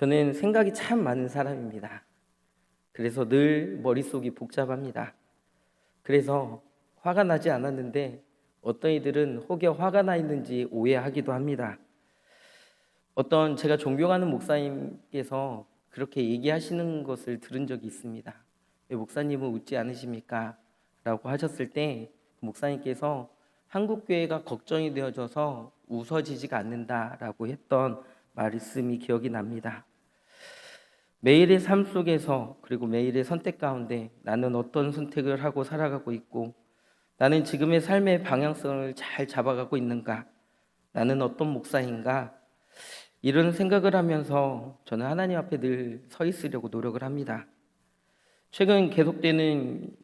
저는 생각이 참 많은 사람입니다. 그래서 늘 머릿속이 복잡합니다. 그래서 화가 나지 않았는데 어떤 이들은 혹여 화가 나 있는지 오해하기도 합니다. 어떤 제가 존경하는 목사님께서 그렇게 얘기하시는 것을 들은 적이 있습니다. 왜 목사님은 웃지 않으십니까? 라고 하셨을 때 목사님께서 한국 교회가 걱정이 되어져서 웃어지지가 않는다라고 했던 말씀이 기억이 납니다. 매일의 삶 속에서 그리고 매일의 선택 가운데 나는 어떤 선택을 하고 살아가고 있고 나는 지금의 삶의 방향성을 잘 잡아가고 있는가? 나는 어떤 목사인가? 이런 생각을 하면서 저는 하나님 앞에 늘 서 있으려고 노력을 합니다. 최근 계속되는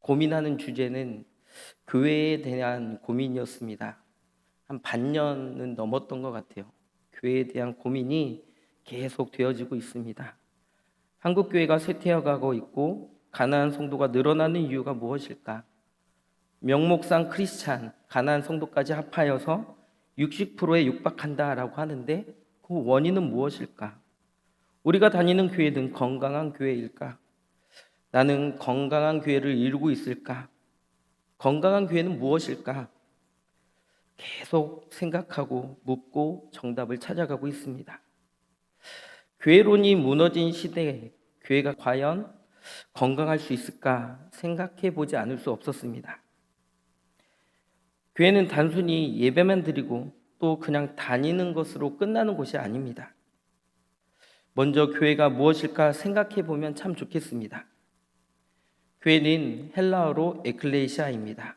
고민하는 주제는 교회에 대한 고민이었습니다. 한 반년은 넘었던 것 같아요. 교회에 대한 고민이 계속 되어지고 있습니다. 한국 교회가 쇠퇴해가고 있고 가난한 성도가 늘어나는 이유가 무엇일까? 명목상 크리스찬 가난한 성도까지 합하여서 60%에 육박한다라고 하는데 그 원인은 무엇일까? 우리가 다니는 교회는 건강한 교회일까? 나는 건강한 교회를 이루고 있을까? 건강한 교회는 무엇일까? 계속 생각하고 묻고 정답을 찾아가고 있습니다. 교회론이 무너진 시대에 교회가 과연 건강할 수 있을까 생각해 보지 않을 수 없었습니다. 교회는 단순히 예배만 드리고 또 그냥 다니는 것으로 끝나는 곳이 아닙니다. 먼저 교회가 무엇일까 생각해 보면 참 좋겠습니다. 교회는 헬라어로 에클레시아입니다.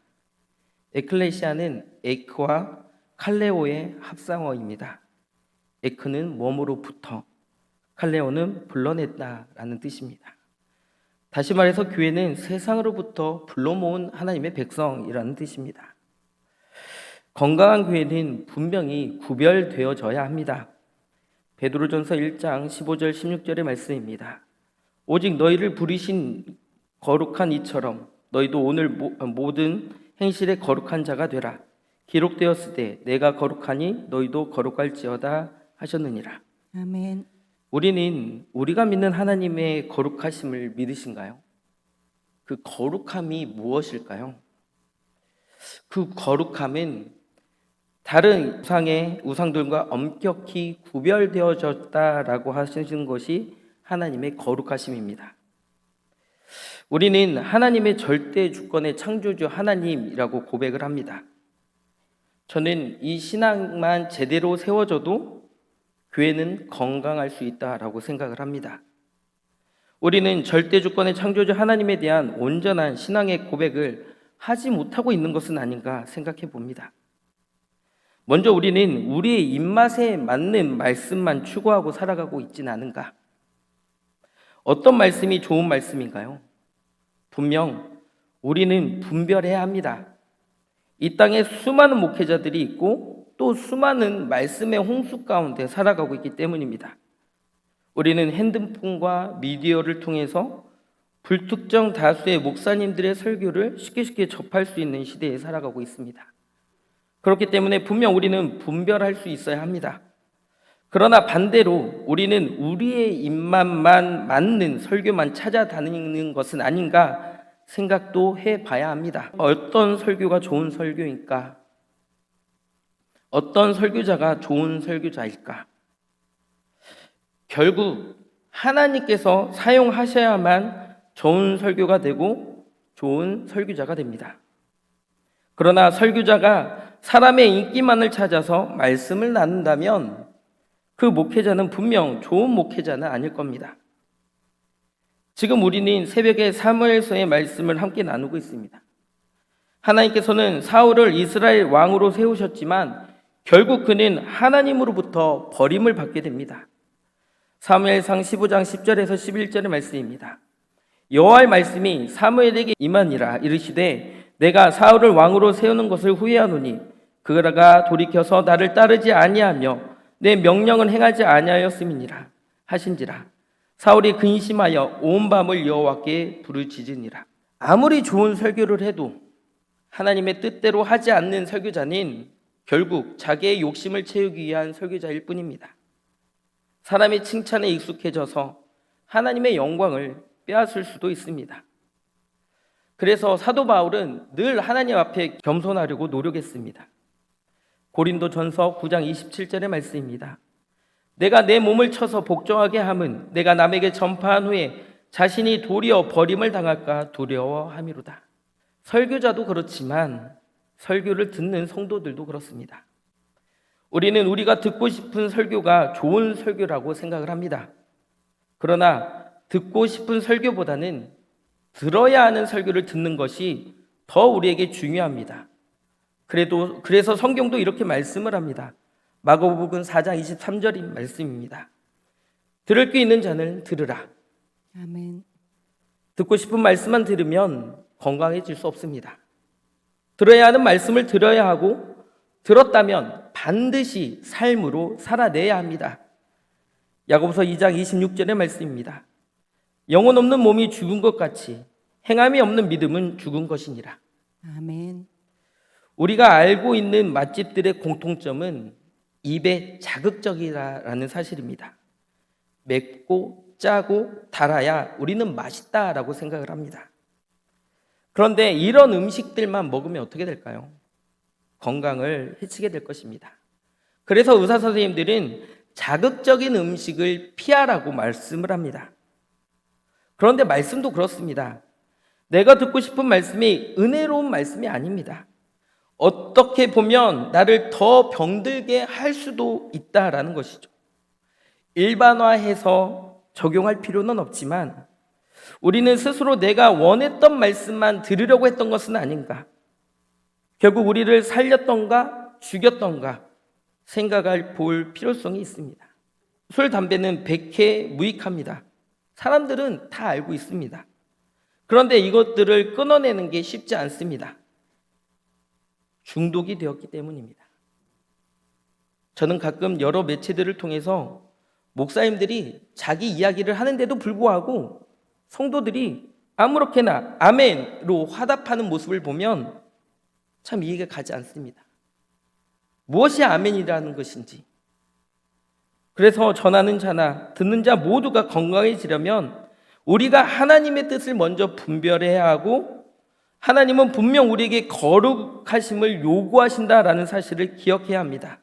에클레시아는 에크와 칼레오의 합성어입니다. 에크는 몸으로부터, 칼레오는 불러냈다라는 뜻입니다. 다시 말해서 교회는 세상으로부터 불러 모은 하나님의 백성이라는 뜻입니다. 건강한 교회는 분명히 구별되어져야 합니다. 베드로전서 1장 15절 16절의 말씀입니다. 오직 너희를 부리신 거룩한 이처럼 너희도 오늘 모든 행실에 거룩한 자가 되라. 기록되었을 때 내가 거룩하니 너희도 거룩할지어다 하셨느니라. 아멘. 우리는 우리가 믿는 하나님의 거룩하심을 믿으신가요? 그 거룩함이 무엇일까요? 그 거룩함은 다른 우상의 우상들과 엄격히 구별되어졌다라고 하시는 것이 하나님의 거룩하심입니다. 우리는 하나님의 절대 주권의 창조주 하나님이라고 고백을 합니다. 저는 이 신앙만 제대로 세워져도 교회는 건강할 수 있다라고 생각을 합니다. 우리는 절대 주권의 창조주 하나님에 대한 온전한 신앙의 고백을 하지 못하고 있는 것은 아닌가 생각해 봅니다. 먼저 우리는 우리의 입맛에 맞는 말씀만 추구하고 살아가고 있지는 않은가? 어떤 말씀이 좋은 말씀인가요? 분명 우리는 분별해야 합니다. 이 땅에 수많은 목회자들이 있고 또 수많은 말씀의 홍수 가운데 살아가고 있기 때문입니다. 우리는 핸드폰과 미디어를 통해서 불특정 다수의 목사님들의 설교를 쉽게 쉽게 접할 수 있는 시대에 살아가고 있습니다. 그렇기 때문에 분명 우리는 분별할 수 있어야 합니다. 그러나 반대로 우리는 우리의 입맛만 맞는 설교만 찾아다니는 것은 아닌가 생각도 해 봐야 합니다. 어떤 설교가 좋은 설교일까? 어떤 설교자가 좋은 설교자일까? 결국 하나님께서 사용하셔야만 좋은 설교가 되고 좋은 설교자가 됩니다. 그러나 설교자가 사람의 인기만을 찾아서 말씀을 나눈다면 그 목회자는 분명 좋은 목회자는 아닐 겁니다. 지금 우리는 새벽에 사무엘서의 말씀을 함께 나누고 있습니다. 하나님께서는 사울을 이스라엘 왕으로 세우셨지만 결국 그는 하나님으로부터 버림을 받게 됩니다. 사무엘상 15장 10절에서 11절의 말씀입니다. 여호와의 말씀이 사무엘에게 임하니라 이르시되 내가 사울을 왕으로 세우는 것을 후회하노니 그가 돌이켜서 나를 따르지 아니하며 내 명령을 행하지 아니하였음이니라 하신지라 사울이 근심하여 온 밤을 여호와께 부르짖으니라 아무리 좋은 설교를 해도 하나님의 뜻대로 하지 않는 설교자는 결국 자기의 욕심을 채우기 위한 설교자일 뿐입니다. 사람의 칭찬에 익숙해져서 하나님의 영광을 빼앗을 수도 있습니다. 그래서 사도 바울은 늘 하나님 앞에 겸손하려고 노력했습니다. 고린도 전서 9장 27절의 말씀입니다. 내가 내 몸을 쳐서 복종하게 함은 내가 남에게 전파한 후에 자신이 도리어 버림을 당할까 두려워함이로다. 설교자도 그렇지만 설교를 듣는 성도들도 그렇습니다. 우리는 우리가 듣고 싶은 설교가 좋은 설교라고 생각을 합니다. 그러나 듣고 싶은 설교보다는 들어야 하는 설교를 듣는 것이 더 우리에게 중요합니다. 그래도 그래서 성경도 이렇게 말씀을 합니다. 마가복음 4장 23절인 말씀입니다. 들을 게 있는 자는 들으라. 아멘. 듣고 싶은 말씀만 들으면 건강해질 수 없습니다. 들어야 하는 말씀을 들어야 하고 들었다면 반드시 삶으로 살아내야 합니다. 야고보서 2장 26절의 말씀입니다. 영혼 없는 몸이 죽은 것 같이 행함이 없는 믿음은 죽은 것이니라. 아멘. 우리가 알고 있는 맛집들의 공통점은 입에 자극적이라는 사실입니다. 맵고 짜고 달아야 우리는 맛있다라고 생각을 합니다. 그런데 이런 음식들만 먹으면 어떻게 될까요? 건강을 해치게 될 것입니다. 그래서 의사 선생님들은 자극적인 음식을 피하라고 말씀을 합니다. 그런데 말씀도 그렇습니다. 내가 듣고 싶은 말씀이 은혜로운 말씀이 아닙니다. 어떻게 보면 나를 더 병들게 할 수도 있다라는 것이죠. 일반화해서 적용할 필요는 없지만 우리는 스스로 내가 원했던 말씀만 들으려고 했던 것은 아닌가. 결국 우리를 살렸던가 죽였던가 생각할 볼 필요성이 있습니다. 술, 담배는 백해 무익합니다. 사람들은 다 알고 있습니다. 그런데 이것들을 끊어내는 게 쉽지 않습니다. 중독이 되었기 때문입니다. 저는 가끔 여러 매체들을 통해서 목사님들이 자기 이야기를 하는데도 불구하고 성도들이 아무렇게나 아멘으로 화답하는 모습을 보면 참 이해가 가지 않습니다. 무엇이 아멘이라는 것인지. 그래서 전하는 자나 듣는 자 모두가 건강해지려면 우리가 하나님의 뜻을 먼저 분별해야 하고 하나님은 분명 우리에게 거룩하심을 요구하신다라는 사실을 기억해야 합니다.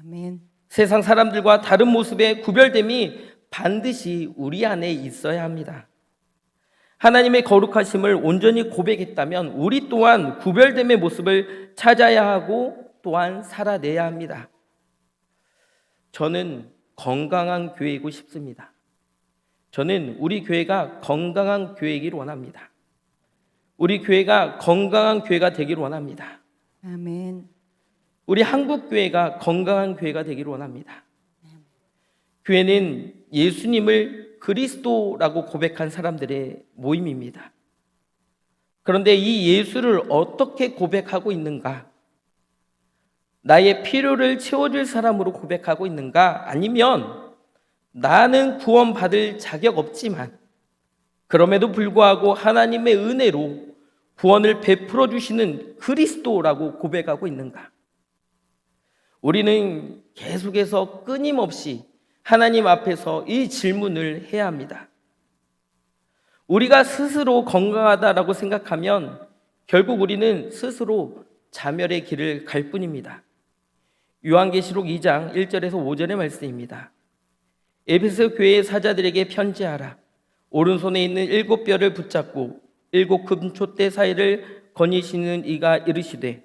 아멘. 세상 사람들과 다른 모습의 구별됨이 반드시 우리 안에 있어야 합니다. 하나님의 거룩하심을 온전히 고백했다면 우리 또한 구별됨의 모습을 찾아야 하고 또한 살아내야 합니다. 저는 건강한 교회이고 싶습니다. 저는 우리 교회가 건강한 교회이길 원합니다. 우리 교회가 건강한 교회가 되길 원합니다. 아멘. 우리 한국 교회가 건강한 교회가 되기를 원합니다. 교회는 예수님을 그리스도라고 고백한 사람들의 모임입니다. 그런데 이 예수를 어떻게 고백하고 있는가? 나의 필요를 채워줄 사람으로 고백하고 있는가? 아니면 나는 구원받을 자격 없지만 그럼에도 불구하고 하나님의 은혜로 구원을 베풀어 주시는 그리스도라고 고백하고 있는가? 우리는 계속해서 끊임없이 하나님 앞에서 이 질문을 해야 합니다. 우리가 스스로 건강하다라고 생각하면 결국 우리는 스스로 자멸의 길을 갈 뿐입니다. 요한계시록 2장 1절에서 5절의 말씀입니다. 에베소 교회의 사자들에게 편지하라. 오른손에 있는 일곱 뼈를 붙잡고 일곱 금 촛대 사이를 거니시는 이가 이르시되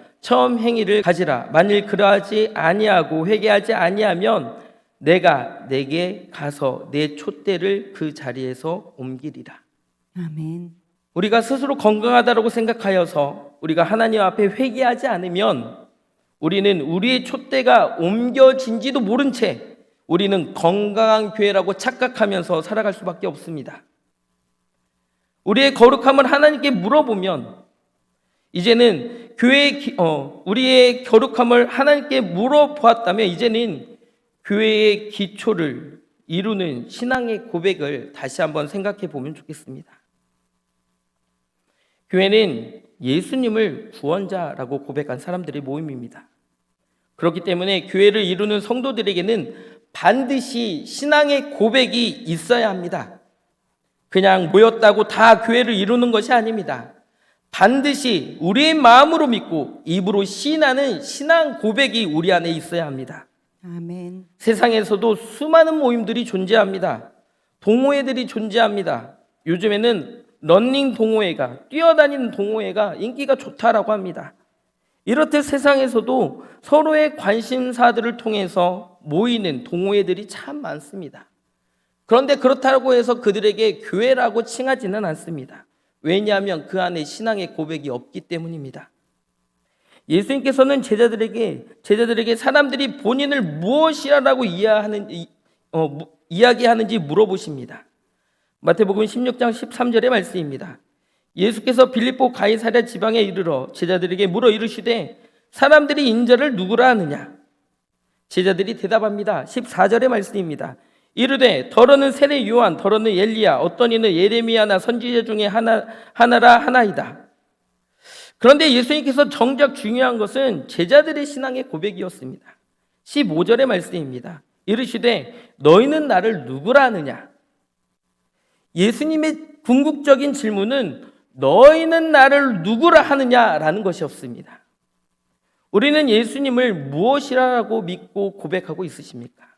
처음 행위를 가지라. 만일 그러하지 아니하고 회개하지 아니하면 내가 내게 가서 내 촛대를 그 자리에서 옮기리라. 아멘. 우리가 스스로 건강하다고 생각하여서 우리가 하나님 앞에 회개하지 않으면 우리는 우리의 촛대가 옮겨진지도 모른 채 우리는 건강한 교회라고 착각하면서 살아갈 수밖에 없습니다. 우리의 거룩함을 하나님께 물어보면 이제는 교회의 기- 어, 우리의 거룩함을 하나님께 물어보았다면 이제는 교회의 기초를 이루는 신앙의 고백을 다시 한번 생각해 보면 좋겠습니다. 교회는 예수님을 구원자라고 고백한 사람들의 모임입니다. 그렇기 때문에 교회를 이루는 성도들에게는 반드시 신앙의 고백이 있어야 합니다. 그냥 모였다고 다 교회를 이루는 것이 아닙니다. 반드시 우리의 마음으로 믿고 입으로 시인하는 신앙 고백이 우리 안에 있어야 합니다. 아멘. 세상에서도 수많은 모임들이 존재합니다. 동호회들이 존재합니다. 요즘에는 런닝 동호회가 뛰어다니는 동호회가 인기가 좋다라고 합니다. 이렇듯 세상에서도 서로의 관심사들을 통해서 모이는 동호회들이 참 많습니다. 그런데 그렇다고 해서 그들에게 교회라고 칭하지는 않습니다. 왜냐하면 그 안에 신앙의 고백이 없기 때문입니다. 예수님께서는 제자들에게 제자들에게 사람들이 본인을 무엇이라고 이해하는 이- 어, 무- 이야기하는지 물어보십니다. 마태복음 16장 13절의 말씀입니다. 예수께서 빌립보 가이사랴 지방에 이르러 제자들에게 물어 이르시되 사람들이 인자를 누구라 하느냐? 제자들이 대답합니다. 14절의 말씀입니다. 이르되 더러는 세례 요한, 더러는 엘리야, 어떤 이는 예레미야나 선지자 중에 하나 하나라 하나이다. 그런데 예수님께서 정작 중요한 것은 제자들의 신앙의 고백이었습니다. 15절의 말씀입니다. 이르시되 너희는 나를 누구라 하느냐? 예수님의 궁극적인 질문은 너희는 나를 누구라 하느냐라는 것이었습니다. 우리는 예수님을 무엇이라고 믿고 고백하고 있으십니까?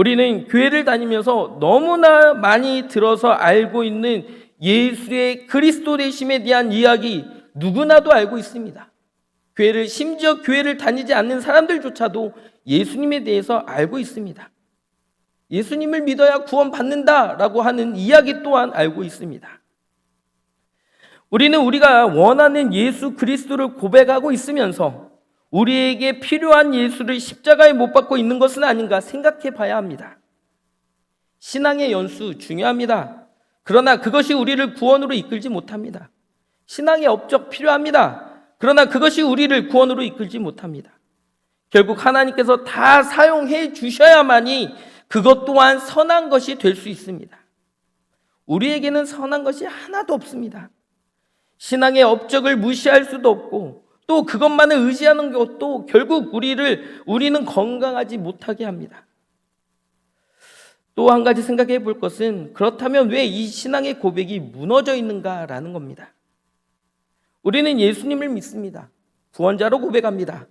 우리는 교회를 다니면서 너무나 많이 들어서 알고 있는 예수의 그리스도 되심에 대한 이야기 누구나도 알고 있습니다. 교회를 심지어 교회를 다니지 않는 사람들조차도 예수님에 대해서 알고 있습니다. 예수님을 믿어야 구원받는다라고 하는 이야기 또한 알고 있습니다. 우리는 우리가 원하는 예수 그리스도를 고백하고 있으면서 우리에게 필요한 예수를 십자가에 못 박고 있는 것은 아닌가 생각해 봐야 합니다. 신앙의 연수 중요합니다. 그러나 그것이 우리를 구원으로 이끌지 못합니다. 신앙의 업적 필요합니다. 그러나 그것이 우리를 구원으로 이끌지 못합니다. 결국 하나님께서 다 사용해 주셔야만이 그것 또한 선한 것이 될 수 있습니다. 우리에게는 선한 것이 하나도 없습니다. 신앙의 업적을 무시할 수도 없고 또 그것만을 의지하는 것도 결국 우리를 우리는 건강하지 못하게 합니다. 또 한 가지 생각해 볼 것은 그렇다면 왜 이 신앙의 고백이 무너져 있는가라는 겁니다. 우리는 예수님을 믿습니다. 구원자로 고백합니다.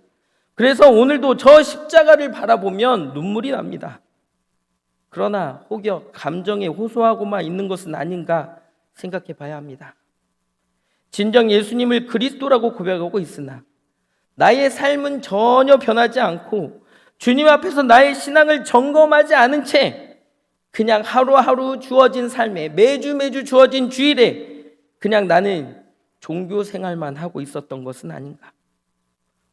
그래서 오늘도 저 십자가를 바라보면 눈물이 납니다. 그러나 혹여 감정에 호소하고만 있는 것은 아닌가 생각해 봐야 합니다. 진정 예수님을 그리스도라고 고백하고 있으나 나의 삶은 전혀 변하지 않고 주님 앞에서 나의 신앙을 점검하지 않은 채 그냥 하루하루 주어진 삶에 매주 매주 주어진 주일에 그냥 나는 종교 생활만 하고 있었던 것은 아닌가.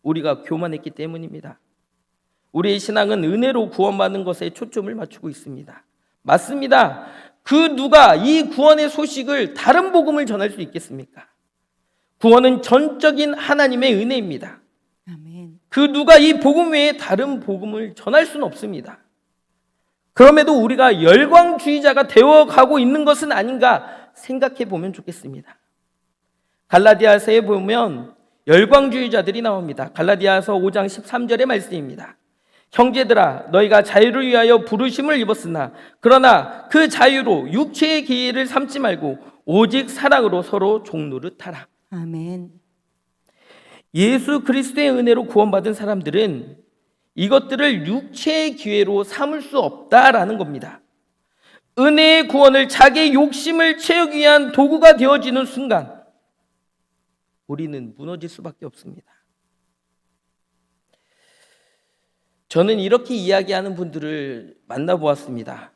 우리가 교만했기 때문입니다. 우리의 신앙은 은혜로 구원받는 것에 초점을 맞추고 있습니다. 맞습니다. 그 누가 이 구원의 소식을 다른 복음을 전할 수 있겠습니까? 구원은 전적인 하나님의 은혜입니다. 아멘. 그 누가 이 복음 외에 다른 복음을 전할 수는 없습니다. 그럼에도 우리가 열광주의자가 되어 가고 있는 것은 아닌가 생각해 보면 좋겠습니다. 갈라디아서에 보면 열광주의자들이 나옵니다. 갈라디아서 5장 13절의 말씀입니다. 형제들아 너희가 자유를 위하여 부르심을 입었으나 그러나 그 자유로 육체의 기회를 삼지 말고 오직 사랑으로 서로 종노릇하라. 아멘. 예수 그리스도의 은혜로 구원받은 사람들은 이것들을 육체의 기회로 삼을 수 없다라는 겁니다. 은혜의 구원을 자기의 욕심을 채우기 위한 도구가 되어지는 순간 우리는 무너질 수밖에 없습니다. 저는 이렇게 이야기하는 분들을 만나보았습니다.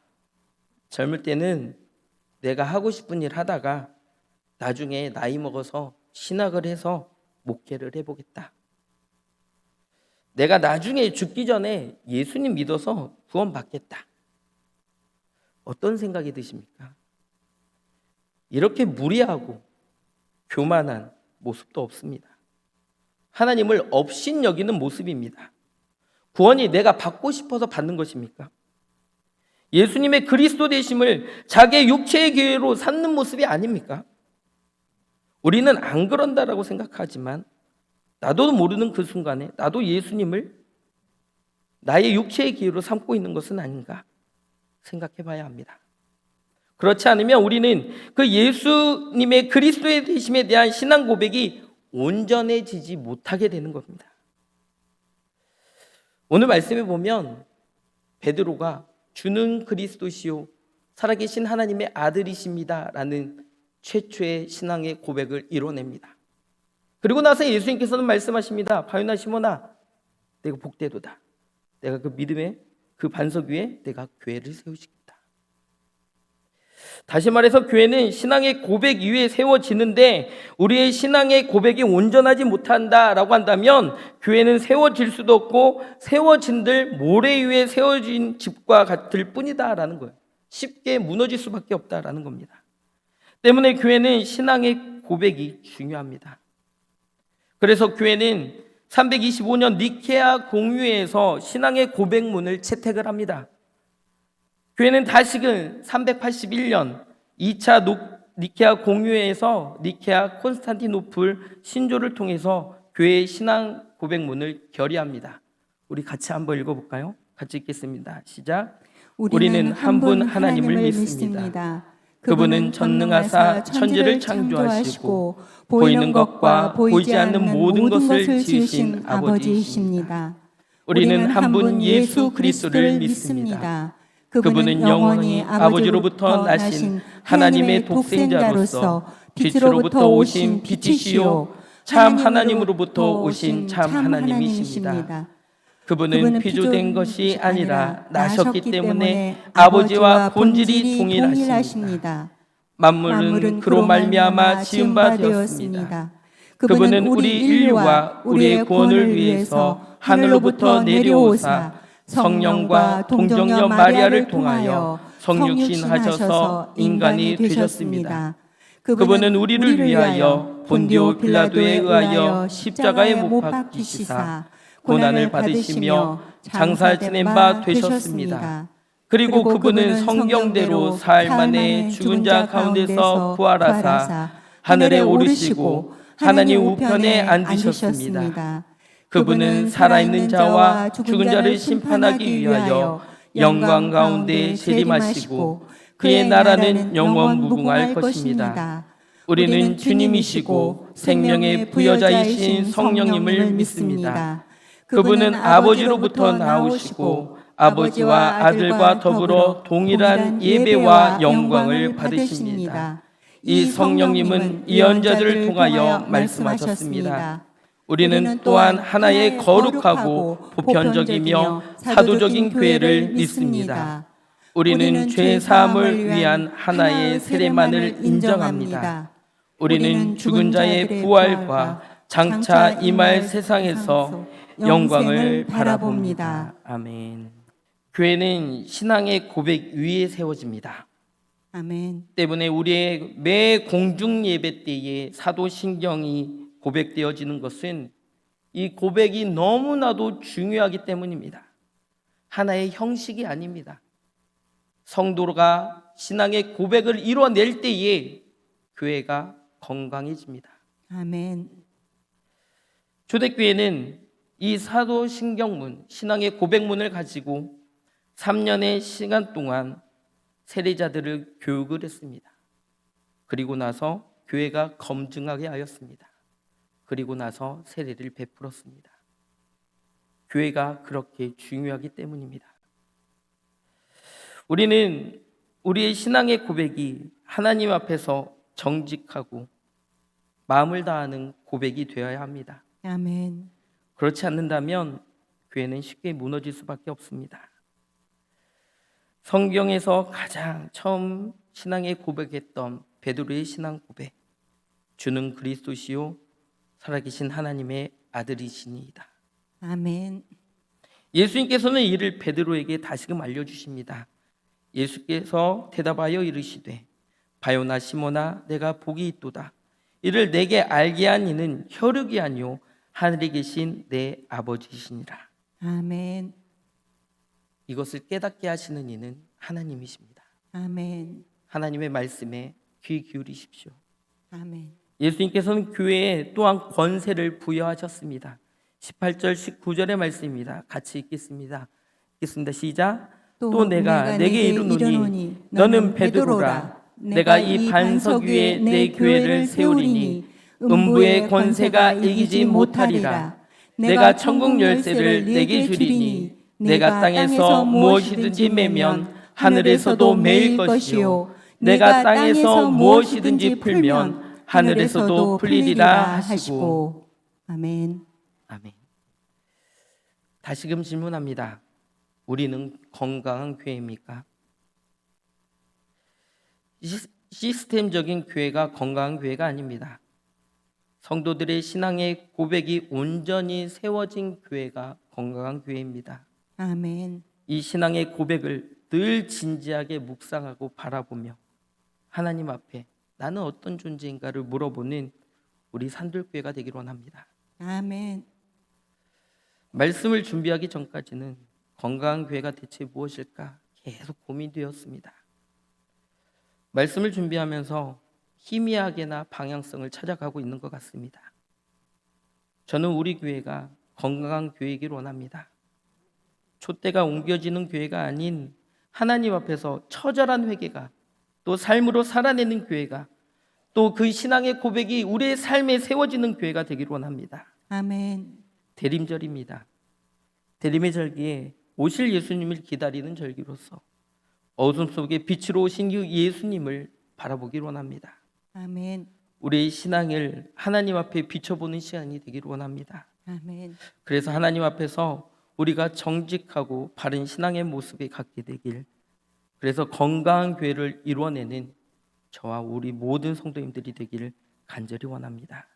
젊을 때는 내가 하고 싶은 일 하다가 나중에 나이 먹어서 신학을 해서 목회를 해보겠다. 내가 나중에 죽기 전에 예수님 믿어서 구원받겠다. 어떤 생각이 드십니까? 이렇게 무리하고 교만한 모습도 없습니다. 하나님을 업신 여기는 모습입니다. 구원이 내가 받고 싶어서 받는 것입니까? 예수님의 그리스도 되심을 자기의 육체의 기회로 삼는 모습이 아닙니까? 우리는 안 그런다라고 생각하지만 나도 모르는 그 순간에 나도 예수님을 나의 육체의 기회로 삼고 있는 것은 아닌가 생각해 봐야 합니다. 그렇지 않으면 우리는 그 예수님의 그리스도의 되심에 대한 신앙 고백이 온전해지지 못하게 되는 겁니다. 오늘 말씀에 보면 베드로가 주는 그리스도시요 살아계신 하나님의 아들이십니다라는 최초의 신앙의 고백을 이뤄냅니다. 그리고 나서 예수님께서는 말씀하십니다. 바요나 시모나 내가 복되도다. 내가 그 믿음의 그 반석 위에 내가 교회를 세우시겠다. 다시 말해서 교회는 신앙의 고백 위에 세워지는데 우리의 신앙의 고백이 온전하지 못한다라고 한다면 교회는 세워질 수도 없고 세워진들 모래 위에 세워진 집과 같을 뿐이다라는 거예요. 쉽게 무너질 수밖에 없다라는 겁니다. 때문에 교회는 신앙의 고백이 중요합니다. 그래서 교회는 325년 니케아 공유회에서 신앙의 고백문을 채택을 합니다. 교회는 다시금 381년 2차 노- 니케아 공유회에서 니케아 콘스탄티노플 신조를 통해서 교회의 신앙 고백문을 결의합니다. 우리 같이 한번 읽어볼까요? 같이 읽겠습니다. 시작. 우리는 한분 하나님을 믿습니다. 그분은 전능하사 천지를 창조하시고 보이는 것과 보이지 않는 모든 것을 지으신 아버지이십니다. 우리는 한 분 예수 그리스도를 믿습니다. 그분은 영원히 아버지로부터 나신 하나님의 독생자로서 빛으로부터 오신 빛이시요 참 하나님으로부터 오신 참 하나님이십니다. 그분은 피조된 것이 아니라 나셨기 때문에 아버지와 본질이 동일하십니다. 만물은 그로 말미암아 지은 바 되었습니다. 그분은 우리 인류와 우리의 구원을 위해서 하늘로부터 내려오사 성령과 동정녀 마리아를 통하여 성육신하셔서 인간이 되셨습니다. 그분은 우리를 위하여 본디오 빌라도에 의하여 십자가에 못 박히시사 고난을 받으시며 장사 지낸 바 되셨습니다. 그리고 그분은 성경대로 사흘 만에 죽은 자 가운데서 부활하사 하늘에 오르시고 하나님 우편에 앉으셨습니다. 그분은 살아있는 자와 죽은 자를 심판하기 위하여 영광 가운데 재림하시고 그의 나라는 영원 무궁할 것입니다. 우리는 주님이시고 생명의 부여자이신 성령님을 믿습니다. 그분은 아버지로부터 나오시고 아버지와 아들과 더불어 동일한 예배와 영광을 받으십니다. 이 성령님은 예언자들을 통하여 말씀하셨습니다. 우리는 또한 하나의 거룩하고 보편적이며 사도적인 교회를 믿습니다. 우리는 죄 사함을 위한 하나의 세례만을 인정합니다. 우리는 죽은 자의 부활과 장차 임할 세상에서 영광을 바라봅니다. 아멘. 교회는 신앙의 고백 위에 세워집니다. 아멘. 때문에 우리의 매 공중 예배 때에 사도신경이 고백되어지는 것은 이 고백이 너무나도 중요하기 때문입니다. 하나의 형식이 아닙니다. 성도가 신앙의 고백을 이뤄낼 때에 교회가 건강해집니다. 아멘. 초대교회는 이 사도신경문, 신앙의 고백문을 가지고 3년의 시간 동안 세례자들을 교육을 했습니다. 그리고 나서 교회가 검증하게 하였습니다. 그리고 나서 세례를 베풀었습니다. 교회가 그렇게 중요하기 때문입니다. 우리는 우리의 신앙의 고백이 하나님 앞에서 정직하고 마음을 다하는 고백이 되어야 합니다. 아멘. 그렇지 않는다면 교회는 쉽게 무너질 수밖에 없습니다. 성경에서 가장 처음 신앙에 고백했던 베드로의 신앙 고백. 주는 그리스도시요 살아계신 하나님의 아들이시니이다. 아멘. 예수님께서는 이를 베드로에게 다시금 알려 주십니다. 예수께서 대답하여 이르시되 바요나 시모나 내가 복이 있도다. 이를 내게 알게 한 이는 혈육이 아니요 하늘에 계신 내 아버지시니라. 아멘. 이것을 깨닫게 하시는 이는 하나님이십니다. 아멘. 하나님의 말씀에 귀 기울이십시오. 아멘. 예수님께서는 교회에 또한 권세를 부여하셨습니다. 18절 19절의 말씀입니다. 같이 읽겠습니다. 읽겠습니다. 시작. 또 내가 내게 이르노니 너는 베드로라 내가 이 반석 위에 내 교회를 세우리니 음부의 권세가 이기지 못하리라 내가 천국 열쇠를 내게 주리니 내가 땅에서 무엇이든지 매면 하늘에서도 매일 것이요 내가 땅에서 무엇이든지 풀면 하늘에서도 풀리리라 하시고 아멘. 아멘. 다시금 질문합니다. 우리는 건강한 교회입니까? 시- 시스템적인 교회가 건강한 교회가 아닙니다. 성도들의 신앙의 고백이 온전히 세워진 교회가 건강한 교회입니다. 아멘. 이 신앙의 고백을 늘 진지하게 묵상하고 바라보며 하나님 앞에 나는 어떤 존재인가를 물어보는 우리 산들교회가 되기를 원합니다. 아멘. 말씀을 준비하기 전까지는 건강한 교회가 대체 무엇일까 계속 고민되었습니다. 말씀을 준비하면서 희미하게나 방향성을 찾아가고 있는 것 같습니다. 저는 우리 교회가 건강한 교회이길 원합니다. 촛대가 옮겨지는 교회가 아닌 하나님 앞에서 처절한 회개가 또 삶으로 살아내는 교회가 또 그 신앙의 고백이 우리의 삶에 세워지는 교회가 되기를 원합니다. 아멘. 대림절입니다. 대림의 절기에 오실 예수님을 기다리는 절기로서 어둠 속에 빛으로 오신 그 예수님을 바라보길 원합니다. 아멘. 우리의 신앙을 하나님 앞에 비춰보는 시간이 되기를 원합니다. 아멘. 그래서 하나님 앞에서 우리가 정직하고 바른 신앙의 모습을 갖게 되길 그래서 건강한 교회를 이루어내는 저와 우리 모든 성도님들이 되기를 간절히 원합니다.